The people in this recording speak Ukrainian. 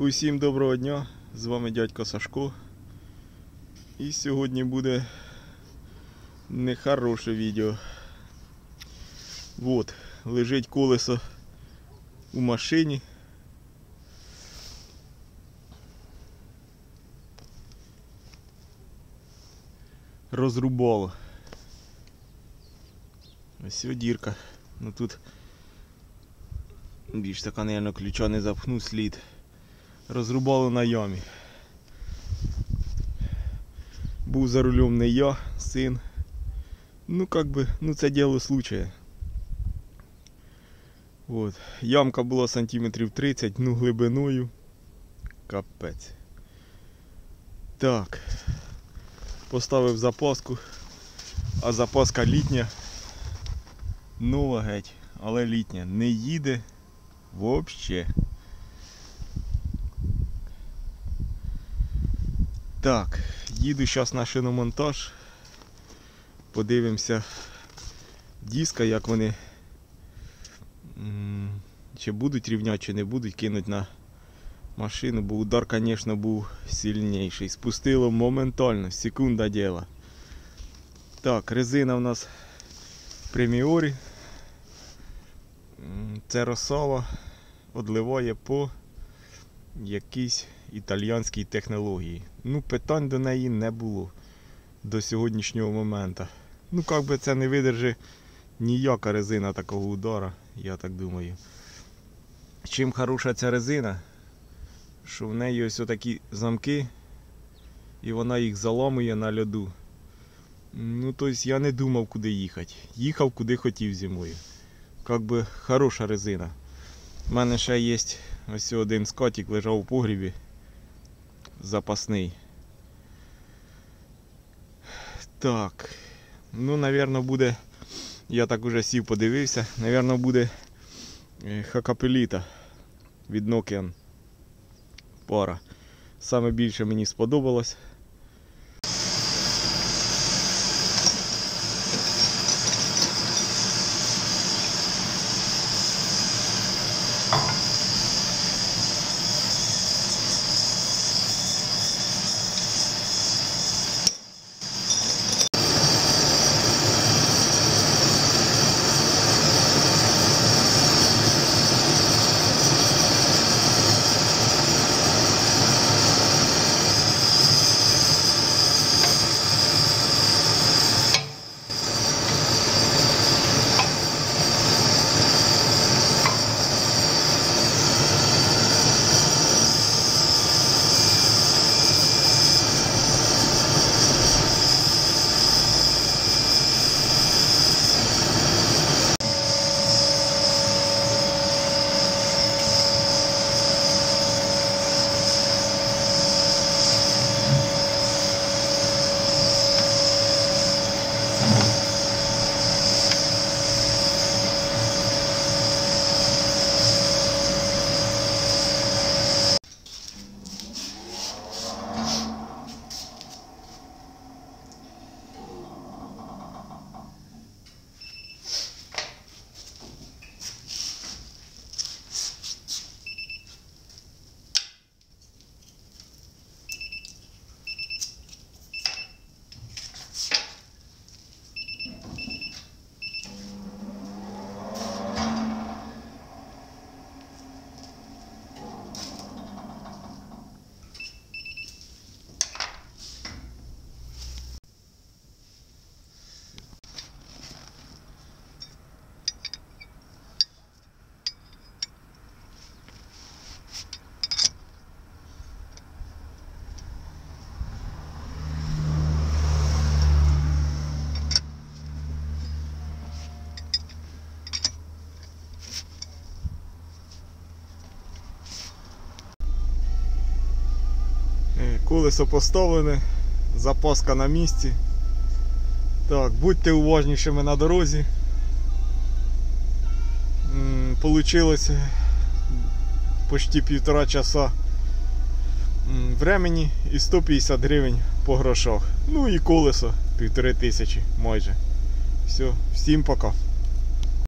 Усім доброго дня! З вами дядько Сашко. І сьогодні буде нехороше відео. Вот, лежить колесо у машині. Розрубало. Ось дірка. Ну тут більш така, наверное, ключа не запхну слід. Розрубало на ямі. Був за рулем не я, син. Ну как би, ну це діло случая. От. Ямка була сантиметрів 30, ну глибиною. Капець. Так. Поставив запаску. А запаска літня. Нова геть, але літня. Не їде взагалі. Так, їду зараз на шиномонтаж. Подивимося диска, як вони чи будуть рівняти, чи не будуть кинуть на машину, бо удар, звісно, був сильніший. Спустило моментально, секунда діла. Так, резина у нас преміорі. Це росава одливає по якійсь італіянській технології. Ну, питань до неї не було до сьогоднішнього моменту. Ну, як би це не видержи ніяка резина такого удара, я так думаю. Чим хороша ця резина, що в неї ось такі замки, і вона їх заламує на льоду. Ну, тобто я не думав, куди їхати. Їхав куди хотів зимою. Как би хороша резина. У мене ще є ось один скотик лежав у погрібі. Запасний. Так. Ну, напевно, буде. Я так уже сів подивився. Напевно, буде е, хакапеліта від Nokian. Пара. Саме більше мені сподобалось. Колесо поставлене, запаска на місці. Так, будьте уважнішими на дорозі. М, Получилось почти півтора часа м, времени і 150 гривень по грошах. Ну і колесо півтори тисячі майже. Все, всім пока.